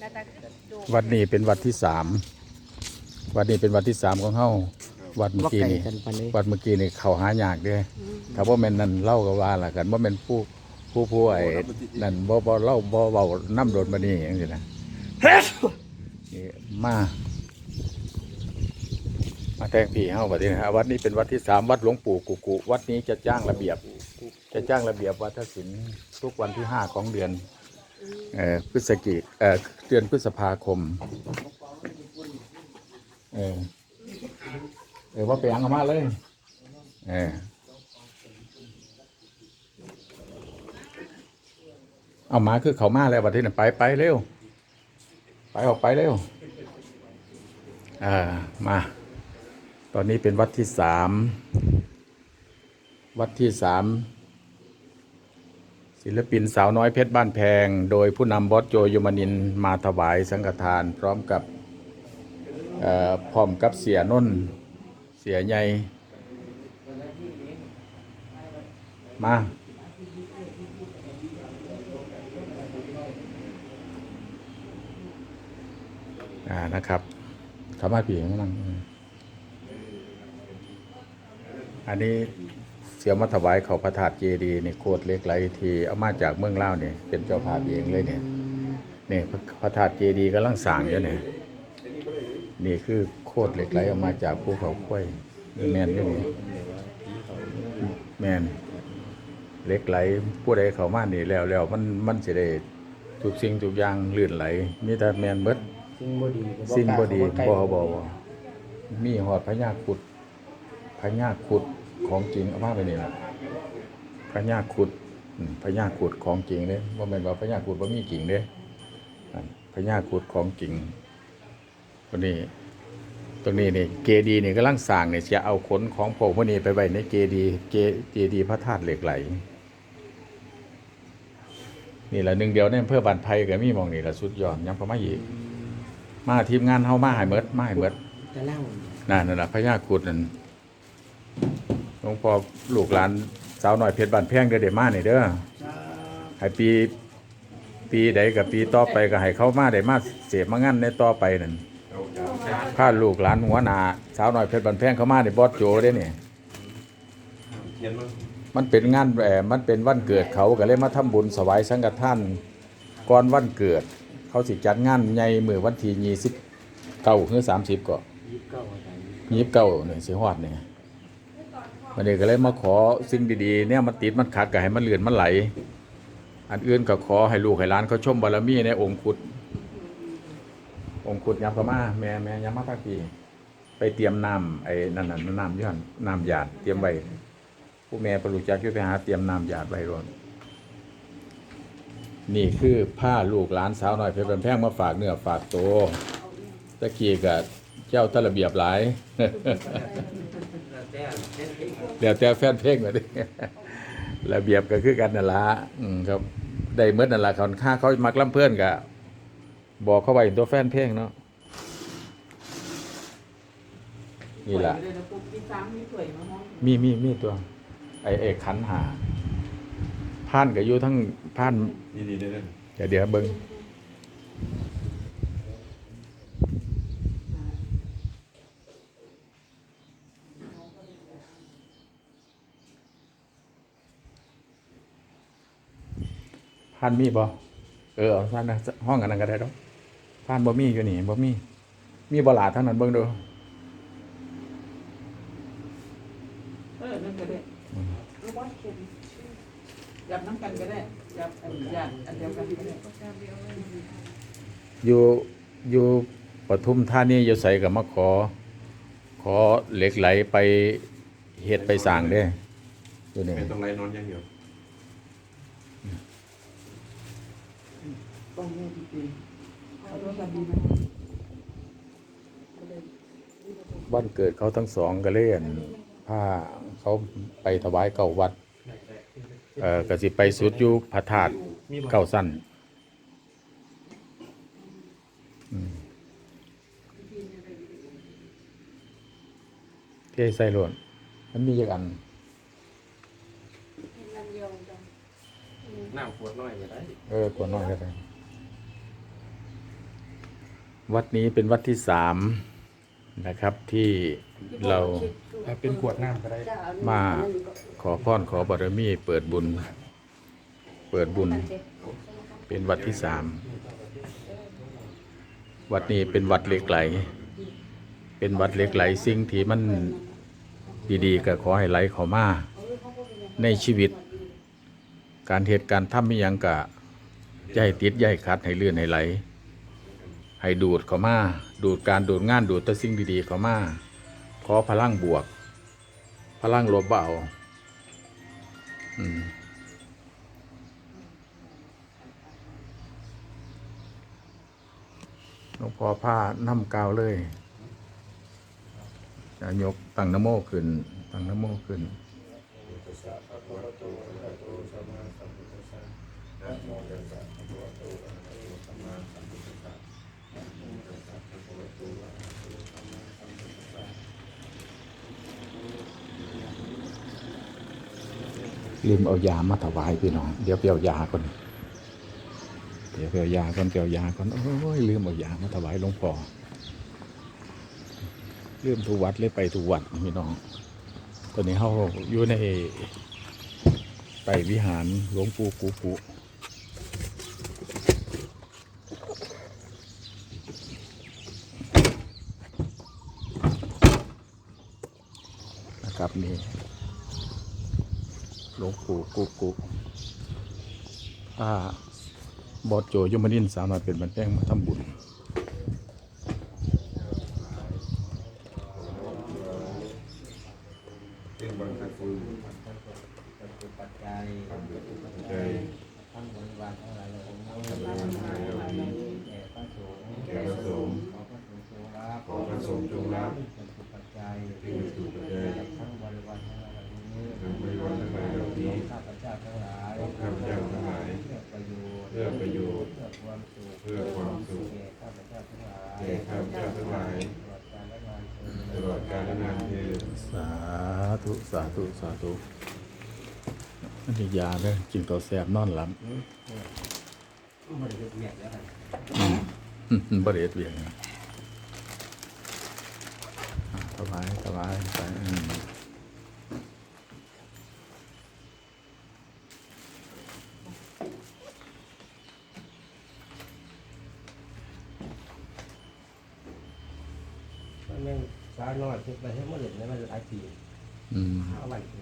หน้าตาคือดูวัดนี้เป็นวัดที่สามวัดนี้เป็นวัดที่สามของเฮาวัดเมื่อว่ากี้ไก่นี่กันปานนี้วัดเมื่อกี้นี่เขาหายากเด้ถ้าว่าแม่นนั่นเล่าก็ว่าล่ะกันว่าแม่นผู้ผู้ผู้ไอ้นั่นบ่บ่เล่าบ่เว้าน้ำโดนมานี่จังซี่นะนี่มามาแต่งพี่เฮาบัดนี้นะฮะวัดนี้เป็นวัดที่สามวัดหลวงปู่กุกุวัดนี้จะจ้างระเบียบ จะจ้างระเบียบวัฒนศิลป์ทุกวันที่ห้าของเดือนเอ่อ พฤศจิเออเดือนพฤษภาคม เออ เออว่าไปยังเอามาเลย เออเอามาคือเขามาแล้วบัดนี้น่ะไปไปเร็ว ไปออกไปเร็ว อ่า มา ตอนนี้เป็นวัดที่สาม วัดที่สาม ศิลปินสาวน้อยเพชรบ้านแพง โดยผู้นำบอสโจยมนินมาถวายสังฆทาน พร้อมกับเอ่อพร้อมกับเสียนนเสียใหญ่มาอ่านะครับสามารถผีข้างนั่งอันนี้ สียมาถวายเขาพระธาตุเจดีย์นี่โคตรเหล็กไหลที่เอามาจากเมืองลาวเนี่ยเป็นเจ้าภาพเองเลยเนี่ยนี่พระพระธาตุเจดีย์กำลังสร้างอยู่เนี่ยนี่คือโคตรเหล็กไหลเอามาจากภูเขาค่อยนี่แมนอยู่นี่แมนเหล็กไหลผู้ใดเข้ามานี่แล้วแล้วมันมันจะได้ทุกสิ่งทุกอย่างลื่นไหลมีแต่แมนเบิดสิ่งบ่ดีก็สิ่งบ่ดีกล้าบ่เข้าบ่ใกล้บ่มีหอดพญาขุดพญาขุด ของจริงเอามาไปนี่ล่ะพญาขุดอืมพญาขุดของจริงเด้บ่แม่นว่าพญาขุดบ่มีจริงเด้นั่นพญาขุดของจริงตัวนี้ตรงนี้นี่เจดีย์นี่กำลังสร้างนี่จะเอาขนของพวกพวกนี้ไปไว้ในเจดีย์เจเจดีย์พระธาตุเหล็กไหล นี่แหละหนึ่งเดียวในอำเภอบ้านไผ่ก็มีหมองนี่ล่ะสุดยอดยังพอมาอีกมาทีมงานเฮามาให้เมดมาให้เมดจะเล่านั่นนั่นน่ะพญาครุดนั่นหลว งพ่อลูกหลานสาวหน้อยเพชรบ้านแพงเด้อเดมานี่เด้อให้ปีปีใดกับปีต่อไปก็ให้เขามาได้มาเสพมางานในต่อไปนั่นพาลูกหลานหัวหน้าสาวหน้อยเพชรบ้านแพงเขามาได้บอสโจได้เนี่ยมันเป็นงานแหมมันเป็นวันเกิดเขาก็เลยมาทำบุญสวายสังฆทานก่อนวันเกิด เขาสิจัดงานใหญ่มือวันที่ยี่สิบเก้าหรือสามสิบก็ยี่สิบเก้าอาจารย์ยี่สิบเก้าเนี่ยสิฮอดเนี่ย วันนี้ก็เลยมาขอสิ่งดีๆเนี่ยมันติดมันขัดก็ให้มันเลื่อนมันไหล อันอื่นก็ขอให้ลูกให้หลานเขาชมบารมีในองค์ขุด องค์ขุดยำกมาแม่แม่ยำมาทักทีไปเตรียมน้ำไอ้นั่นน่ะน้ำย้อนน้ำหยาดเตรียมไว้ผู้แม่ปรุจักช่วยไปหาเตรียมน้ำหยาดไว้รอนนี่คือผ้าลูกหลานสาวหน่อยเพชรบันแพงมาฝากเนื้อฝากตัวตะกี้กับ จ้าตะระเบียบหลายเดี๋ยวแต่แฟนเพลงมาดิระเบียบก็คือกันนั่นละอืมครับ ได้เมื่อนั่นละเขาค่าเขามักล่ำเพื่อนกะบอกเขาไว้ตัวแฟนเพลงเนาะนี่แหละเลยนะปุ๊บมีซ้ำมีถ้วยมามองมีมีมีตัว ไอเอกขันหาผ่านกับอยู่ทั้งผ่านดีดีได้เลยเดี๋ยวเดี๋ยวเบิ้งานมีบ่เออเอาผ่านนะห้องกันนั้นก็ได้ดอกผ่านบ่มีอยู่นี่บ่มี มีบ่หลาทั้งนั้นเบิ่งดูเออนั่นก็ได้ลูกบอลเข็มยับน้ำกันก็ได้ยับอันยานอันเดียวกันก็ได้อยู่อยู่ปทุมธานีอยู่ใสกับมาขอ ขอเหล็กไหลไปเฮ็ดไปสร้างเด้อยู่นี่ ไม่ต้องไล่นอนอย่างเดียว ต้องมีดีๆขอโทษกันดีนะบ้านเกิดเขาทั้งสองก็เล่นผ้าเขาไปถวายเก่าวัด เอ่อก็สิไปสุดอยู่พระธาตุเก่าสั้นอืมเทใส่โลวนมันมีอย่างอันน้ำขวดน้อยก็ได้ เออตัวน้อยก็ได้ วัดนี้เป็นวัดที่สามนะครับที่เราเอาเป็นขวดน้ำก็ได้มาขอพรขอบารมีเปิดบุญ เปิดบุญ เป็นวัดที่สามวัดนี้เป็นวัดเหล็กไหล เป็นวัดเหล็กไหลสิ่งที่มันดีๆก็ขอให้ไหลเข้ามาในชีวิต การเหตุการณ์ทำไม่ยังกะอย่าให้ติดอย่าให้ขัดให้เลื่อนให้ไหล ให้ดูดเข้ามาดูดการดูดงานดูดแต่สิ่งดีๆเข้ามาขอพลังบวก พลังลบเบาอืมหลวงพ่อผ้าน้ำกาวเลยจะยกตั้งนโมขึ้นตั้งนโมขึ้น ลืมเอายามาถวายพี่น้อง เดี๋ยวไปเอายาก่อน เดี๋ยวไปเอายาก่อนไปเอายาก่อน โอ้ยลืมเอายามาถวายหลวงพ่อลืมทุกวัดเลยไปทุกวัดพี่น้อง ตอนนี้เขาอยู่ในไปวิหารหลวงปู่กูกุนะครับนี่ ลวงปู่กุกุถ้าบอดโจยมนินทร์สาวน้อยเป็นบันแป้งมาทำบุญเป็นบังคับฟืนปัจจัยใจทั้งบริวารทั้งหลายเหล่านี้บริวารทั้งหลายเหล่านี้แก่พระสงฆ์แก่พระสงฆ์ขอพระสงฆ์จงรับขอพระสงฆ์จงรับเป็นสุปัจจัย ทั้งหลายเหล่านี้ทั้งบริวารทั้งหลายเหล่านี้ข้าพเจ้าทั้งหลายาพเจ้าทั้งหลายเพื่อประโยชน์เพื่อประโยชน์เพื่อความสุขเพื่อความสุขแก่ข้าพเจ้าทั้งหลายาพเจ้าทั้งหลายตลอดกาลนานเทอญตลอดกาลและนานเทอสาธุสาธุสาธุมันจะยาเลยกินข้าวแซ่บนอนหลับบริเวณเวียดแล้วกันอืมบริเวณเวียงอะถวายถวายไป สาวน้อยที่ไปให้หมดเลยนะมันหลายปีอืมเอาวันปี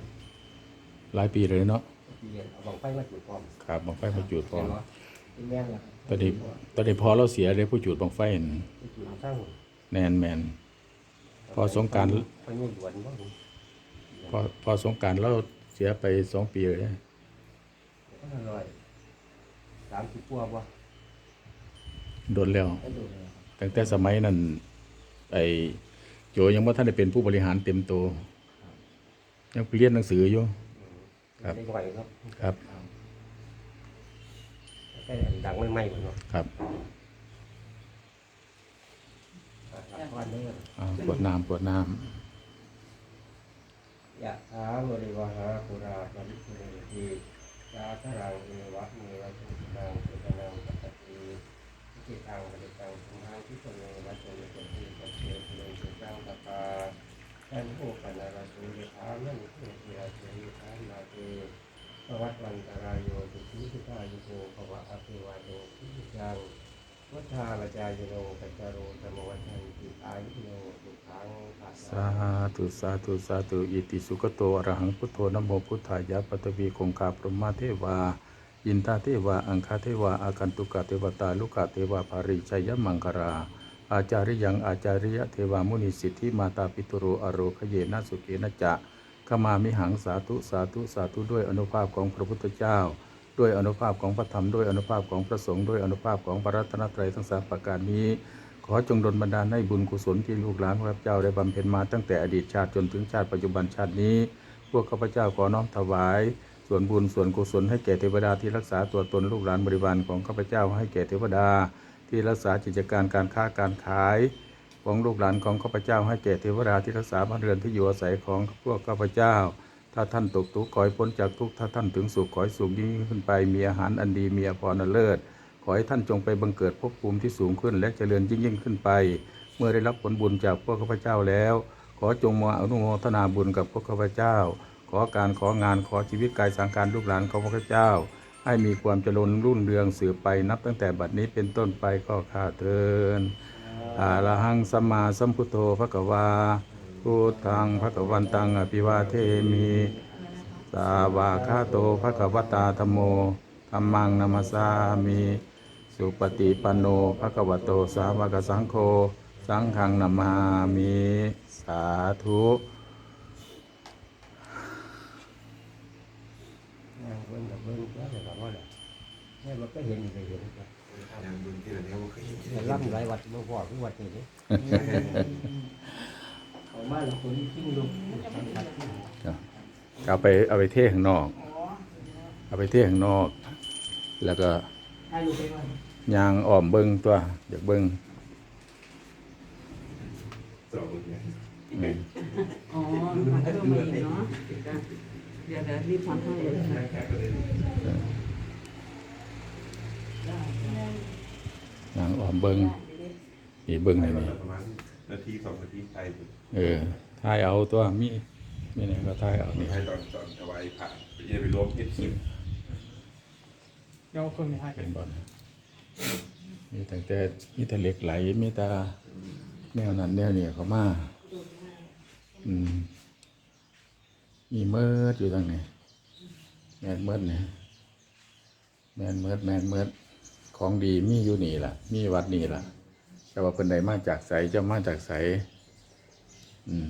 หลายปีเลยเนาะปีเรียนเอาบังไฟมาจุดพร้อมครับบังไฟมาจุดพร้อมเป็นแม่งล่ะตอนนี้ตอนนี้พอเราเสียเลยผู้จุดบังไฟนั่นไปจุดสร้างแนนแมนพอสงกรานต์ไปยุ่หยวนบ้างพอพอสงกรารเราเสียไปสองปีเลยก็อร่อยสามสิบกว่าบ่โดนแล้วไม่ดูเลยตั้งแต่สมัยนั้นไอ้ โจยังว่าท่านได้เป็นผู้บริหารเต็มตัวยังเรียนหนังสืออยู่ ครับ ได้ไหวครับครับแค่ดังไม่ไหม้หมดเนาะครับหลักวันนี้อ่าปวดน้ำปวดน้ยะถาบริวหาปุราปริปุเรติยาทรังเอวะเมวะสุนังสุนังปัตติจิตังปฏิตังสุนังทิปเนวัจเนปัตติปัจเจสุนังสุจังตปา ท่านโอปันนาราสุริธานันเทติราเจริธานาเตภวัตวันตรายโยสุขีสุตายุโกภวะอภิวาโดทิจังวัฏาลจายโนกัจจโรธรรมวัฏันติอายุโนสุขังภาสาธุสาธุสาธุอิติสุขโตอรหังพุทโธนโมพุทธายะปัตวีคงคาพรหมเทวาอินทาเทวา อังคาเทวา อาคันตุกะเทวตา ลุกะเทวาภาริชัยมังคารา อาจาริยังอาจาริยะเทวามุนิสิทธิมาตาปิตุโรอโรคเยนะสุเกนะจะขมามิหังสาธุสาธุสาธุด้วยอนุภาพของพระพุทธเจ้า ด้วยอนุภาพของพระธรรมด้วยอนุภาพของพระสงฆ์ด้วยอนุภาพของพระรัตนตรัยทั้งสามประการนี้ ขอจงดลบันดาลให้บุญกุศลที่ลูกหลานของพระเจ้าได้บำเพ็ญมาตั้งแต่อดีตชาติจนถึงชาติปัจจุบันชาตินี้ พวกข้าพเจ้าขอน้อมถวาย ส่วนบุญส่วนกุศลให้แก่เทวดาที่รักษาตัวตนลูกหลานบริวารของข้าพเจ้าให้แก่เทวดา ที่รักษากิจการการค้าการขาย ของลูกหลานของข้าพเจ้าให้แก่เทวดาที่รักษาบ้านเรือนที่อยู่อาศัยของพวกข้าพเจ้า ถ้าท่านตกทุกข์ขอให้พ้นจากทุกข์ถ้าท่านถึงสุขขอให้สุขยิ่งขึ้นไปมีอาหารอันดีมีอภรณ์เลิศขขอให้ท่านจงไปบังเกิดภพภูมิที่สูงขึ้นและเจริญยิ่งยิ่งขึ้นไป เมื่อได้รับผลบุญจากพวกข้าพเจ้าแล้ว ขอจงมาอนุโมทนาบุญกับพวกข้าพเจ้า ขอการของานขอชีวิตกายสังการลูกหลานของพวกข้าพเจ้า ให้มีความเจริญรุ่งเรืองสืบไปนับตั้งแต่บัดนี้เป็นต้นไปก็ข้าเทินอาระหังสัมมาสัมพุทโธพระกวาพุทธังพระกวันตังอภิวาเทมิสาวาคาโตภะคะวตาธรรมโมธรรมังนามาสามิสุปฏิปันโนภะคะวะโตสาวกสังโฆสังฆังนามามิสาธุ งานเบิ่งกับเบิ่งแล้วแต่ละว่าแหละแม่มันก็เห็นก็เห็นครับยังบุญที่เราเนี่ยว่าเคยเห็นที่แต่ไหนล่ำหลายวัดมาพอทุกวัดนี่นี่เอามาแล้วคนทิ้งลูกสังกัดที่เอาไปเอาไปเทข้างนอก เอาไปเทข้างนอก แล้วก็ให้ลูกไปก่อนยางอ้อมเบิ้งตัวอยากเบิ้งสองเนี่ยอืมอ๋อมันก็ต้องมีเนาะจ้ะเดี๋ยวเดี๋ยวรีบทำให้เลยนะแค่ก็เลยยางอ้อมเบิ้งนี่เบิ้งไปนี่นี่ประมาณนาทีสองนาทีไปผมเออถ่ายเอาตัวมีมีไหนก็ถ่ายเอานี่ให้ตอนตอนถวายผ่านจะไปรวมเอ็ดคิวเดี๋ยวเครื่องนี้ให้เป็นบอลมีแต่แต่มีแต่เหล็กไหลมีแต่แนวนั้นแนวนี้เขามาอืม มีเมิดอยู่ตรงไหนแมนเมิดเนี่ยแมนเมิดแมนเมิดของดีมีอยู่นี่ล่ะ มีวัดนี่ล่ะแต่ว่าเพิ่นใดมาจากไสเจะมาจากไสอืม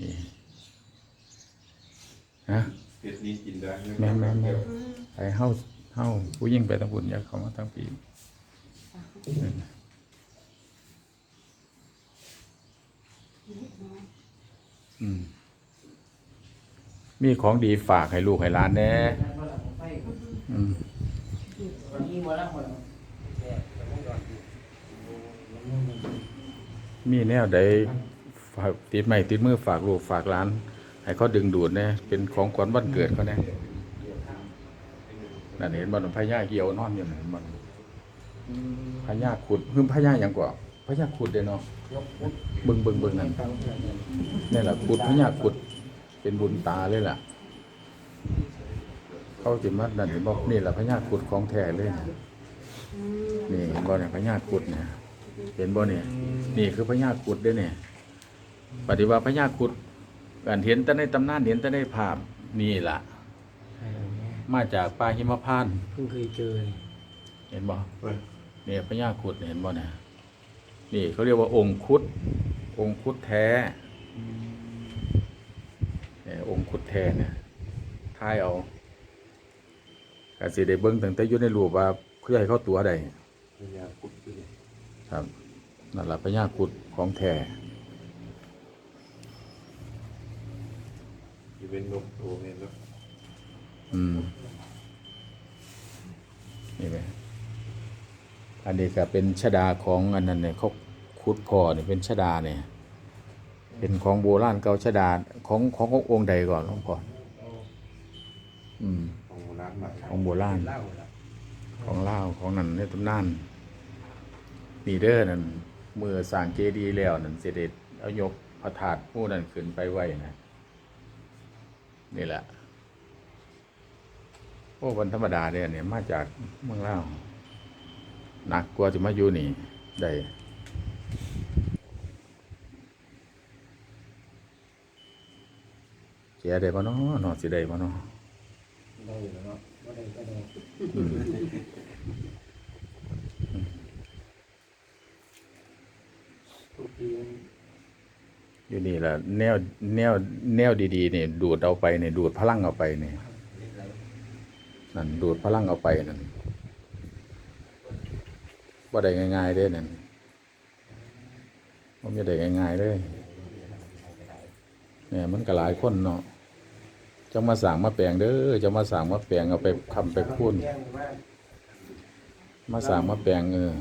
นี่ฮะเอ็ดนี้กินได้แม่นแม่นแม่นไปเฮาเฮาผู้ยิ่งไปทางบุญอย่าเข้ามาทางปีอืม มีของดีฝากให้ลูกให้หลานแน่อืมมีแนวใดติดไม้ติดมือฝากลูกฝากหลาน ให้เขาดึงดูดแน่เป็นของขวัญวันเกิดเขาแน่นั่นเห็นบ่พญาเหี่ยวนอนอยู่นั่นมันพญาขุดคือพญาหยังกว่าพญาขุดเด้เนาะเบิ่งเบิ่งเบิ่งนั่นนี่แหละขุดพญาขุด เป็นบุญตาเลยล่ะ เขาสิมานั่นเห็นบ่นี่แหละพญาขุดของแท้เลยนะนี่เห็นบ่เนี่ยพญาขุดเนี่ยเห็นบ่เนี่ยนี่คือพญาขุดเด้อเนี่ย ปฏิวัติพญาขุดการเห็นแต่ในตำนานเห็นแต่ในภาพนี่ล่ะ มาจากป่าหิมพานต์เพิ่งเคยเจอเห็นบ่เฮ้ยเนี่ยพญาครุดเห็นบ่เนี่ยนี่เขาเรียกว่าองค์ครุดองค์ครุดแท้เนี่ย องค์ครุดแท้เนี่ยทายเอากสิได้เบิ่งตั้งแต่อยู่ในรูปว่าเขาให้เขาตัวใดพญาพุทธเนี่ยครับนั่นล่ะพญาครุดของแท้ที่เป็นนกโตเนี่ยแล้วอืมนี่ไหมอันนี้ก็เป็นชดาของอันนั้นเนี่ยเขาคุดพอเนี่ยเป็นชดาเนี่ย เป็นของโบราณเก่าชดาของขององค์ใดก่อนหลวงพ่ออืมของร้านใหม่ของโบราณเล่าละของลาวของนั่นในตำนานนีเดอร์นั่นเมื่อสร้างเจดีย์แล้วนั่นเสด็จเอายกพระธาตุผู้นั้นขึ้นไปไว้นะนี่แหละโอ้วันธรรมดาเนี่ยเนี่ยมาจากเมืองลาวหนักกว่าจะมาอยู่นี่ได้ สียได้ปะเนาะเนาะสิได้ปะเนาะได้อยู่แล้วเนาะบ่ได้ก็ได้อืมทุกทีมันอยู่นี่แหละแนวแนวแนวดีๆเนี่ยดูดเอาไปเนี่ยดูดพลังเอาไปเนี่ยเล็กไหลนั่นดูดพลังเอาไปนั่นว่าได้ง่ายๆเด้นั่นว่าไม่ได้ง่ายๆเลยเนี่ยมันก็หลายคนเนาะ จะมาสั่งมาแปลงเด้อจะมาสั่งมาแปลงเอาไปคำไปคูนแจ้งว่ามาสั่งมาแปลงเออ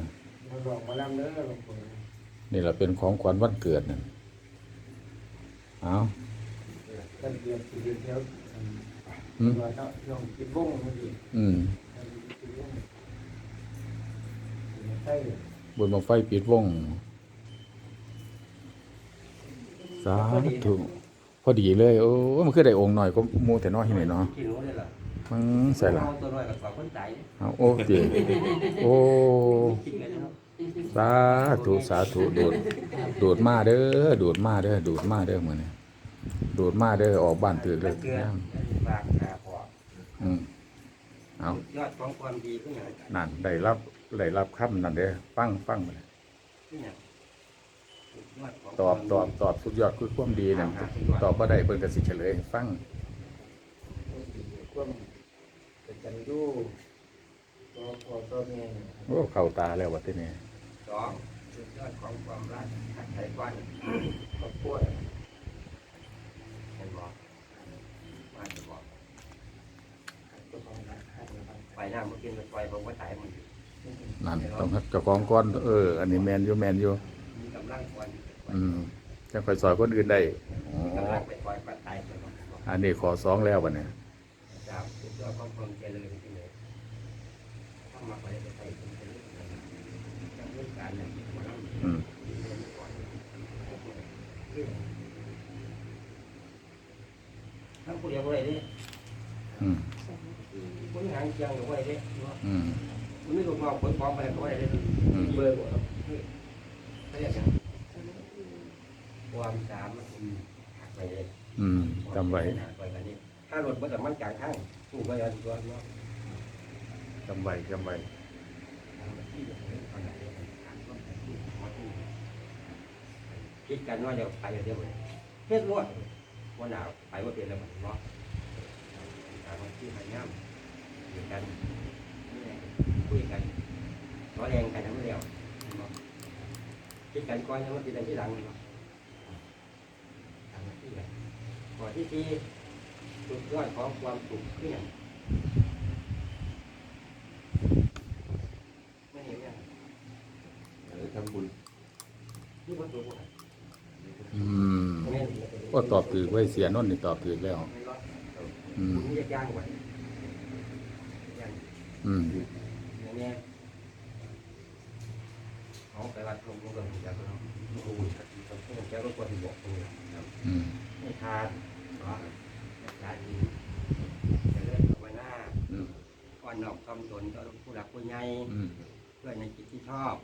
มาบอกมาลำเด้อหลวงปู่นี่แหละเป็นของขวัญวันเกิดนั่นเอาท่านเรียนสิเรียนเที่ยวอืมว่าเนาะลองคิดวงมันดีอืมท่านคิดวงใช่บุญบังไฟปิดวงสาธุ พอดีเลยโอ้มันคือได้องค์หน่อยก็มูแต่น้อยที่ไหนเนาะกินรู้เลยเหรอมันใส่ละเอาตัวน้อยกับสองคนตายเอาโอ้เดีโอ้คิดกันแล้วสาธุสาธุโดดโดดมาเด้อโดดมาเด้อโดดมาเด้อเหมือนนี้โดดมาเด้อออกบ้านตึกเลยอฝากหาพออืมเอายอดของความดีขึ้นอย่างนั่นได้รับได้รับคำนั่นเด้อฟังฟังมาขึ้นอย่างย ตอบตอบตอบสุดยอดคือความดีนั่นตอบบ่ได้เพิ่นก็สิเฉลยให้ฟังความเป็นจันยูตัวพ่อตัวแม่โอ้เข้าตาแล้วว่าที่นี่สองสุดยอดของความรักขัดใจก้อนครอบครัวเห็นบอกมาจะบอกไปหน้ามากินไปปล่อยผมว่าตายมันนั่นต้องให้เจ้าของก่อนเออ อันนี้แม่นอยู่แม่นอยู่มีกำลังก่อน อืมจังค่อยสอนคนอื่นได้อ๋อกำลังไปปล่อยปลาตายไปก่อนอันนี้ขอสองแล้วบัดนี้จากสุดยอดของความเจริญที่ไหนถ้ามาไปไปไปเป็นเรื่องอะไรจากเรื่องการเนี่ยมาแล้วอืมทั้งผู้เดียวอะไรเนี่ยอืมคนหางเชียงอะไรเนี่ยอืมมันไม่ลงมาผลฟ้องไปก็อะไรเนี่ยอืมเบอร์หมดเขาเรียกยัง ความสามารถหักไปเลยอืมจำไว้ไปกันนี่ถ้ารถมันจะมั่นกลางทางสู้ไปกันตัวเนาะจำไว้จำไว้คิดกันว่าจะไปเดี๋ยวเลยเฮ็ดรวดวันหนาวไปว่าเป็นแล้วมันเนาะการมาที่หายง่ามคุยกันคุยกันร้อแรงกันทั้งเดียวคิดกันก่อนยังไม่คิดกันที่หลังเนาะทำหน้าที่กัน ข้อที่สี่สุดยอดของความสุขคืออย่างไม่เห็นยังอะไรทำบุญนี่มันตัวอืมก็ตอบถือไว้เสียนนท์นี่ตอบถือแล้ว อืมผมจะย่างไว้ย่างอืมอย่างนี้เอาไปวัดลงลงกันจากเราโอ้โห แกก็ควรจะบอกตรงนี้อืมไม่ทานเนาะทานดีจะเลื่อนภาวนาอืมก่อนนอกคำสนต่อผู้หลักผู้ใหญ่อืมเพื่อในจิตที่ชอบ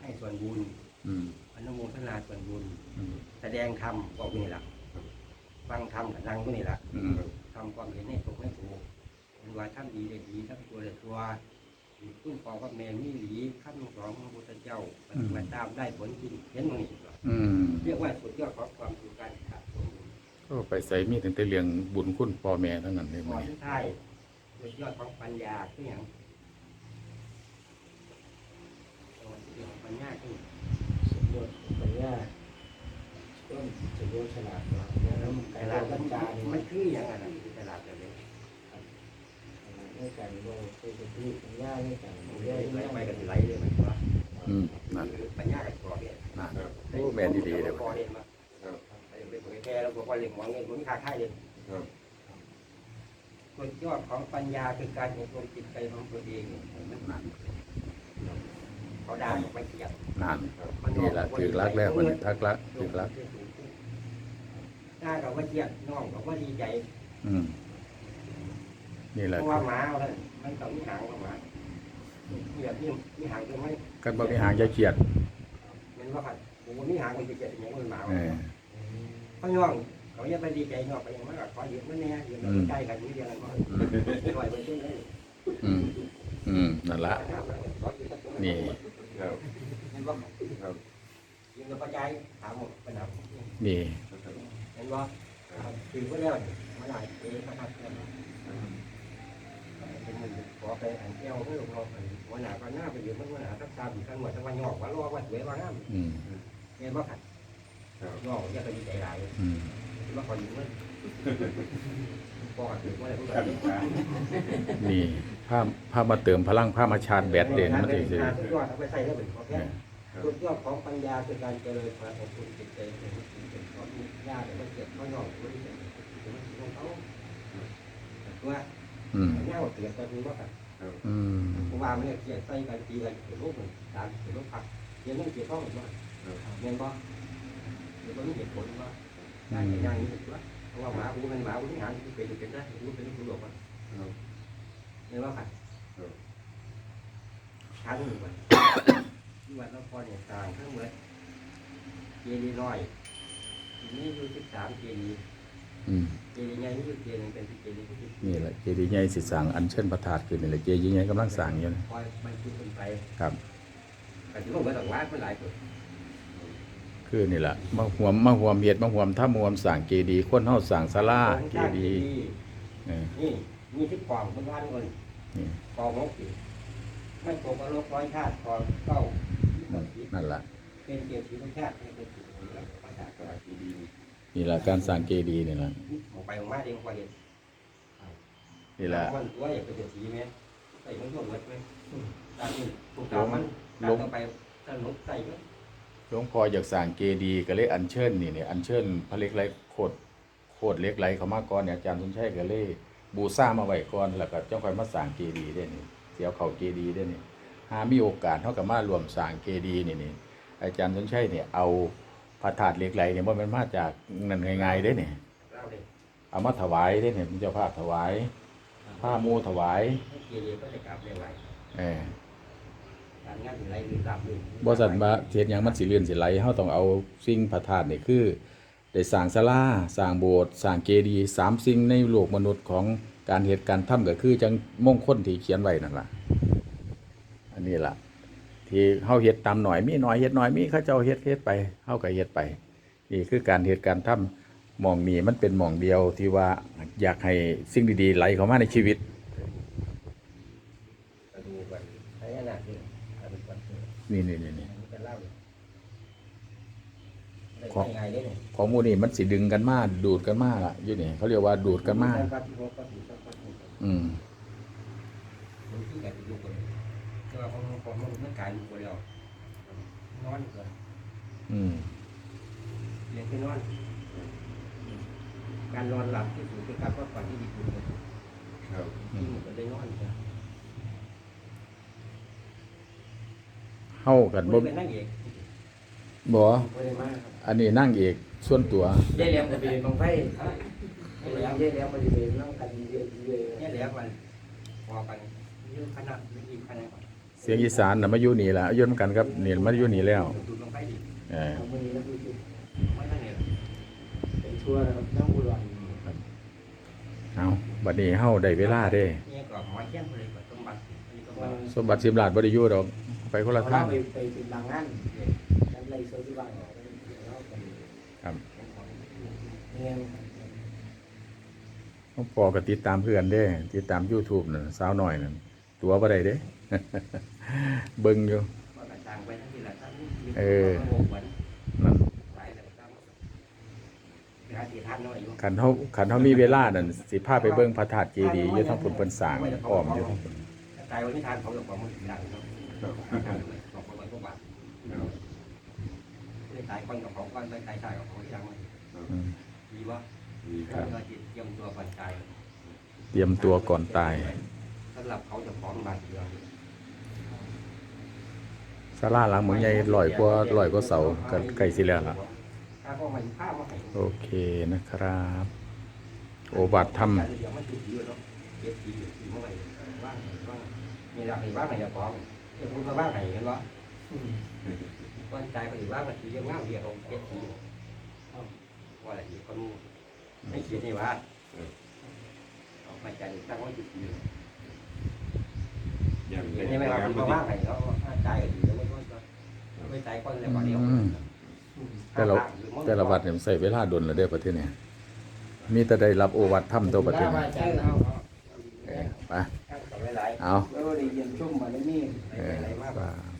ให้ส่วนบุญอืมอนุโมทนาส่วนบุญ อืม แสดงธรรมบอกนี่แหละฟังธรรมกับนั่งก็นี่แหละอืม ทำความเห็นให้ถูกให้ถูกเป็นว่าทำดีได้ดีทำตัวได้ตัวขึ้นปองกับแมงมีหลีขั้นสองของพระพุทธเจ้าปฏิบัติตามได้ผลจริงเห็นมั้งนี่ อืมเรียกว่าสุดยอดของความสุขการขาดสมบูรณ์ก็ไปใส่มีตั้งแต่เลี้ยงบุญคุณพ่อแม่ทั้งนั้นเลยข้มื้ออนี้ที่ท้ายสุดยอดของปัญญาคืออย่างสุดยอดของปัญญาคือสุดยอดปัญญาต้นสุดยอดฉลาดนะแล้วตแต่ลาละดปัญญามัเนี่ยนคืออย่างไรตลาดแบบนี้ด้วยกันว่าคือสติปัญญาด้วยกันมันเรื่เรื่ออยยไปๆกันไหลเลยมันว่า อืมนั่น ปัญญากับตัวเนี่ย นั่นโอ้แม่น ดีๆเลยพอเรียนมาไปเป็นเผยแพร่แล้วบอกว่าเรียนหมอเงินมันค่าค่ายเลยครับสุดยอดของปัญญาคือการอบรมจิตใจของตัวเองนั่นเขาด่าไม่เกียดนั่นนี่ล่ะถือรักแล้ววันนี้ทักรักถือรักด่ากับว่าเกียดน้องกับว่าดีใจอืมนี่แหเพละราะว่าหมาเอาเลยมันต้องมีหางกับหมาเกียดนี่มีหางคือไม่กันบ่มีหางจะเกียดมันว่า ขัดผมว่ามีหางมันจะเกียดอย่างนี้มันหมาเออเขาย่องเขาจะไปดีใจย่องไปอย่างนั้นก็ขอยืมมันเนี่ยยืมมันใกล้กันนี่เดียวกันก็ปล่อยไปเรื่อยอืมอืมนั่นละๆนี่ครับเห็นว่าครับยืมกับปัจจัยถามหมดปัญหานี่เห็นว่าคือก็แล้วมาหลายปีนะครับเป็นมันขอไปอันเจ้าเพื่อเราวันหนาก็หน้าไปอยู่มันวันหนาทักษะทั้งหมดทั้งวันหยอกว่ารอว่าสวยว่าน้อืมำเห็นว่าขัดครับหยอกเนี่ยก็ดีใจหลายอืมว่าขออยู่มันพอถือว่าอะไรทุกอขัย่านงขานี่ผ้าผ้ามาเติมพลังผ้ามาชาร์จแบตเด่นมันสิสิสุดยอดเอาไปใส่ได้เป็นขอแค่สุดยอดของปัญญาคือการเจริญพระองค์จิตใจเป็นเป็นของญาติแต่ไม่เกิดเขาหยอกไม่ได้เป็นของเขาว่าอืมเงาเตือนตอนนี้ว่าแบบคครับอืมผมว่ามันเนี่ยเกลียดใส่กันตีกันเป็นรูปเหมือนตามเป็นรูปผักเกลียดนั่งเกลียดท้องเหมือนว่าครับ เงินบ่เดี๋ยวมันมีเหตุผลว่าได้แต่ย่างนี้ถูกว่าเพราะว่าหมากูเป็นหมากูที่หางที่เป็นเป็นได้กูเป็นกูหลบมันครับเงินว่าขัดครชั้นหนึ่งวันที่วัดนครเนี่ยต่างทั้งหมดเจดีย์น้อยทีนี้อยู่สิบสามเจดีเจดีย์ใหญ่นี่อยู่เจดีเป็นเจดีย์ที่สิบนี่แหละเจดีย์ใหญ่สิสร้างอัญเชิญพระธาตุขึ้นนี่แหละเจดีย์ใหญ่กำลังสร้างอยู่นะคอยบรรจุคนไปครับแต่ที่ว่าเหมือนหลังวัดมันหลายคน คือนี่แหละมาหวมมาหวมเฮ็ดมาหวมถ้ามหวมสร้างเจดีย์คนเฮาสร้างศาลาเจดีย์เออนี่มีที่กองมันว่านคนนี่กองนกสิไม่ตกกับโลกร้อยชาติกองเก้านั่นนั่นล่ะเป็นเกียรติของชาติเป็นเกียรติของประชาชนดีนี่ล่ะการสร้างเจดีย์นี่ล่ะออกไปออกมาเองกว่าเห็นนี่ล่ะมันตัวอยากเป็นเศรษฐีไหมใส่มันร่วมกันไหมตามนี้ถูกตามมันตามต่อไปสนุกใส่ไหมห ลวงพ่ออยากสร้างเจดีย์ก็เลยอัญเชิญนี่นี่อัญเชิญพระเหล็กไหลโคตรโคตรเหล็กไหลเข้ามาก่อนเนี่ยอาจารย์สมชัยก็เลยบูชามาไว้ก่อนแล้วก็จังค่อยมาสร้างเจดีย์ได้นี่เสียวเข้าเจดีย์ได้นี่หามีโอกาสเฮาก็มารวมสร้างเจดีย์นี่นี่อาจารย์สมชัยเนี่ยเอาพระธาตุเหล็กไหลเนี่ยบ่แม่นมาจากนั่นง่ายๆเด้นี่เล่าเลยเอามาถวายเด้นี่เป็นเจ้าภาพถวายผ้าหมูถวายเกียรติก็จะกลับเรื่องไรเออ การงานอะไรหรือรับรือบ่ซั่นว่าเฮ็ดหยังมันสิเลื่อนสิไหลเฮาต้องเอาสิ่งพระธาตุนี่คือ ได้สร้างศาลาสร้างโบสถ์สร้างเจดีย์สามสิ่งในโลกมนุษย์ของการเฮ็ดการณ์ท่ำก็คือจังมงคลที่เขียนไว้นั่นล่ะ อันนี้ล่ะ ที่เฮาเฮ็ดตามหน่อยมีหน่อยเฮ็ดหน่อยมีเขาเจ้าเฮ็ดเฮ็ดไปเฮาก็เฮ็ดไปนี่คือการเฮ็ดการณ์ท่ำหมองนี้มันเป็นหมองเดียวที่ว่าอยากให้สิ่งดีๆไหลเข้ามาในชีวิต กระดูกวันใช้ขนาดนี้กระดูกวั นเกิดนี่นี่นี่นี่อันนี้เป็นเล่าเลยได้ของยังไงเนี่ย ของหมู่นี่มันสิดึงกันมาดูดกันมาล่ะอยู่นี่เขาเรียกว่าดูดกันมาปฏิโมกข์ปฏิสัมพันธ์อืมมันที่การอยู่คนแต่ว่าของของมันมันกายอยู่คนเดียวนอนเกินอืมเรียนที่นอน การนอนหลับที่สุดคือการพักผ่อนที่ดีที่สุดครับที่มันก็ได้นอนจ้ะ เฮากันบ่บ่เป็นนั่งเอกบ่ บ่ได้มาครับอันนี้นั่งเอกส่วนตัวยายแหลมก็เป็นบางไฟยายแหลมเยอะแล้วมันจะเป็นนั่งกันเยอะเยอะยายแหลมมันพอกันยืมคณะยืมคณะก่อนเสียงอีสานน่ะมาอยู่นี่ล่ะอยู่นำกันครับนี่มาอยู่นี่แล้วดูบางไฟดิเออเอามือนี้แล้วดูสิไม่นั่งเนี่ยเป็นชั่วนะครับนั่งอุดรเอาบัดนี้เฮาได้เวลาเด้นี่ก็หมอแค้นเลยก็สมบัติอันนี้ก็ว่าสมบัติสิบล้านบ่ได้อยู่ดอก ไปคนละทางไปไปเป็นบางงานนั่นเลยโซที่บ้านเราแล้วกันครับเงี้ยหลวงพ่อก็ติดตามเพื่อนเด้ ติดตาม YouTube นั่นสาวน้อยนั่นตัวบ่ได้เด้เบิ่งอยู่ว่ากระจางไปทั้งที่ละทั้งเออเหมือนนั่นหลายแล้วตั้งไปหาที่ทานน้อยอยู่คันเฮาคันเฮามีเวลานั่นสิพาไปเบิ่งพระธาตุเจดีย์อยู่ทางพุ่นเพิ่นสร้างอ้อมอยู่ทางพุ่นตายวันนี้ทานเขากับความมันดังเนาะทานเลย สองคนก็บาทครับเลยตายคนกับของก้อนเลยตายชายกับของที่ยังมีวะดีครับก็จิตเตรียมตัวก่อนตายเตรียมตัวก่อนตายสำหรับเขาจะพร้อมมาเดียวศาลาหลังเหมือนใหญ่ร้อยกว่าร้อยกว่าเสาก็ใกล้สิแล้วล่ะโอเคนะครับ โอบัตธรรมเดี๋ยวมันจุดเยอะเนาะเก็บทีอยู่ทีเมื่อไหร่ว่างว่างมีหลักไหนว่าไหนจะพร้อม เดี๋ยวคุณมาว่างไหนกันวะวันใจก็ถือว่างมันทีเดียวง่ายเดียวเก็บทีว่าอะไรอีกคนไม่คิดนี่ว่าออกมาใจตั้งไว้จุดยืนอย่างเป็นนี่ไม่ว่าน้ำคุณพอมาดีว่างไหนเขาใจก็ถือไม่ก็ไม่ใจคนเลยก่อนเดียวอืมแต่ละแต่ละวัดเนี่ยมันใส่เวลาดนแล้วเด้อประเทศเนี่ยมีแต่ได้รับโอวัตธรรมตัวประเทศว่าเนี่ยใจเอาเออไปหลาย เอา แล้วก็ได้ยินชุ่มมาแล้วนี่เออสา